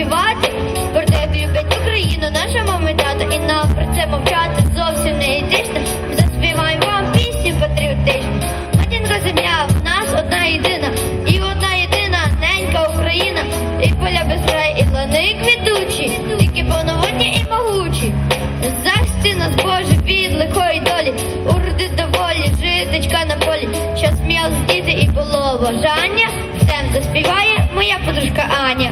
заспівати. Про те, любить Україну, наша мама і тато, і нам про це мовчати зовсім не етично. Заспіваємо вам пісню патріотичну. Матінка земля в нас одна єдина, і одна єдина ненька Україна, і поля без край, і лани квітучі, тільки повноводні і могучі. Захисти нас Боже від лихої долі, урди доволі, житечка на полі, що сміяли діти і було бажання, заспіває моя подружка Аня.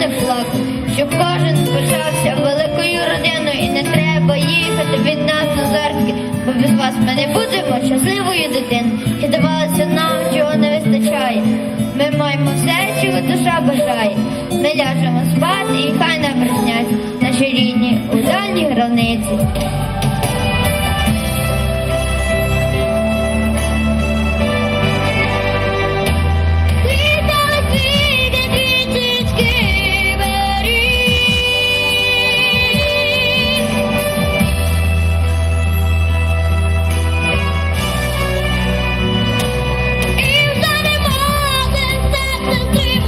Не плакали, щоб кожен пишався великою родиною і не треба їхати від нас на зартки, бо без вас ми не будемо щасливою дитиною. І давалося нам, чого не вистачає. Ми маємо все, чого душа бажає. Ми ляжемо спати і хай нам приснять наші рідні у дальній границі. ng trip